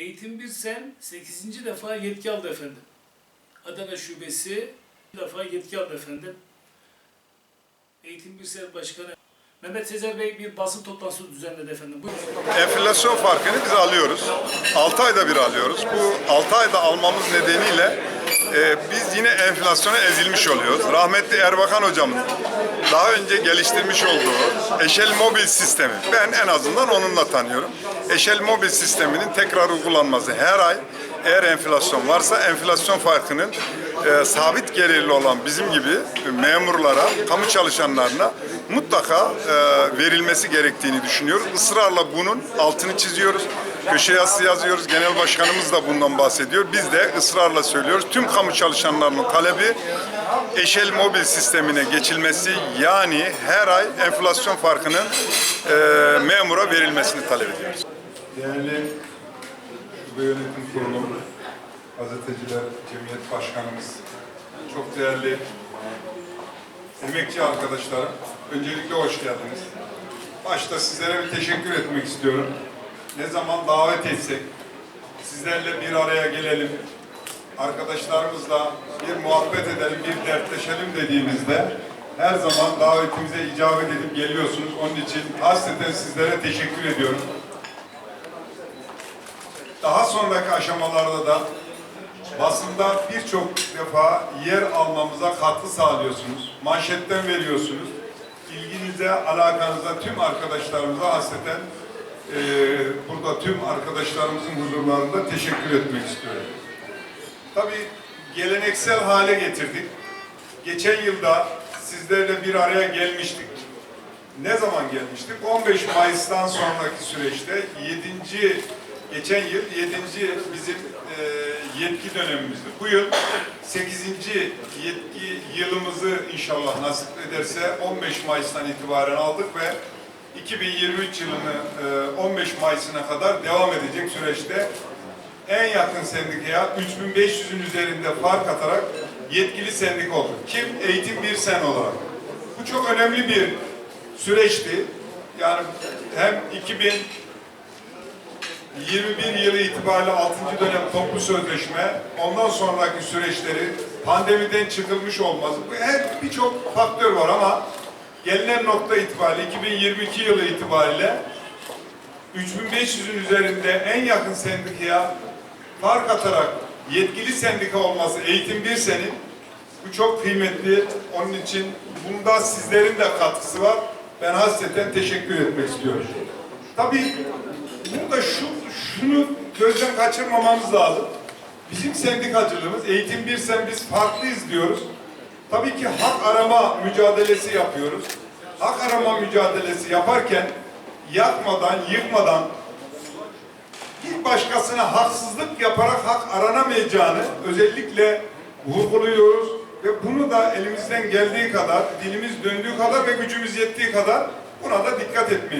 Eğitim bir sen 8. defa yetki aldı efendim. Adana Şubesi bir defa yetki aldı efendim. Eğitim bir sen başkanı Mehmet Sezer Bey bir basın toplantısı düzenledi efendim. Buyurun. Enflasyon farkını biz alıyoruz. 6 ayda bir alıyoruz. Bu 6 ayda almamız nedeniyle e, biz yine enflasyona ezilmiş oluyoruz. Rahmetli Erbakan hocamın daha önce geliştirmiş olduğu Eşel Mobil sistemi. Ben en azından onunla tanıyorum. Eşel Mobil sisteminin tekrar uygulanması her ay eğer enflasyon varsa enflasyon farkının e, sabit gelirli olan bizim gibi memurlara, kamu çalışanlarına mutlaka e, verilmesi gerektiğini düşünüyoruz. Israrla bunun altını çiziyoruz. Köşe yazısı yazıyoruz. Genel başkanımız da bundan bahsediyor. Biz de ısrarla söylüyoruz. Tüm kamu çalışanlarının talebi eşel mobil sistemine geçilmesi yani her ay enflasyon farkının e, memura verilmesini talep ediyoruz. Değerli Şube Yönetim Kurulu, Gazeteciler Cemiyet Başkanımız, çok değerli emekçi arkadaşlarım, öncelikle hoş geldiniz. Başta sizlere bir teşekkür etmek istiyorum. Ne zaman davet etsek, sizlerle bir araya gelelim, arkadaşlarımızla bir muhabbet edelim, bir dertleşelim dediğimizde her zaman davetimize icabet edip geliyorsunuz. Onun için hasreten sizlere teşekkür ediyorum. Daha sonraki aşamalarda da basında birçok defa yer almamıza katkı sağlıyorsunuz. Manşetten veriyorsunuz. İlginize, alakanıza tüm arkadaşlarımıza hasreten eee, burada tüm arkadaşlarımızın huzurlarında teşekkür etmek istiyorum. Tabii geleneksel hale getirdik. Geçen yılda sizlerle bir araya gelmiştik. Ne zaman gelmiştik? 15 Mayıs'tan sonraki süreçte 7. geçen yıl 7. bizim e, yetki dönemimizdi. Bu yıl 8. yetki yılımızı inşallah nasip ederse 15 Mayıs'tan itibaren aldık ve 2023 yılını e, 15 Mayıs'ına kadar devam edecek süreçte en yakın sendikaya 3500'ün üzerinde fark atarak yetkili sendik olduk. Kim? Eğitim Bir Sen olarak. Bu çok önemli bir süreçti. Yani hem 2021 yılı itibariyle 6. dönem toplu sözleşme, ondan sonraki süreçleri pandemiden çıkılmış olması, bu her birçok faktör var ama gelinen nokta itibariyle 2022 yılı itibariyle 3500'ün üzerinde en yakın sendikaya fark atarak yetkili sendika olması eğitim bir senin bu çok kıymetli. Onun için bunda sizlerin de katkısı var. Ben hasreten teşekkür etmek istiyorum. Tabii burada şu, şunu gözden kaçırmamamız lazım. Bizim sendikacılığımız eğitim bir sen biz farklıyız diyoruz. Tabii ki hak arama mücadelesi yapıyoruz. Hak arama mücadelesi yaparken yakmadan, yıkmadan bir başkasına haksızlık yaparak hak aranamayacağını özellikle vurguluyoruz ve bunu da elimizden geldiği kadar, dilimiz döndüğü kadar ve gücümüz yettiği kadar buna da dikkat etmeye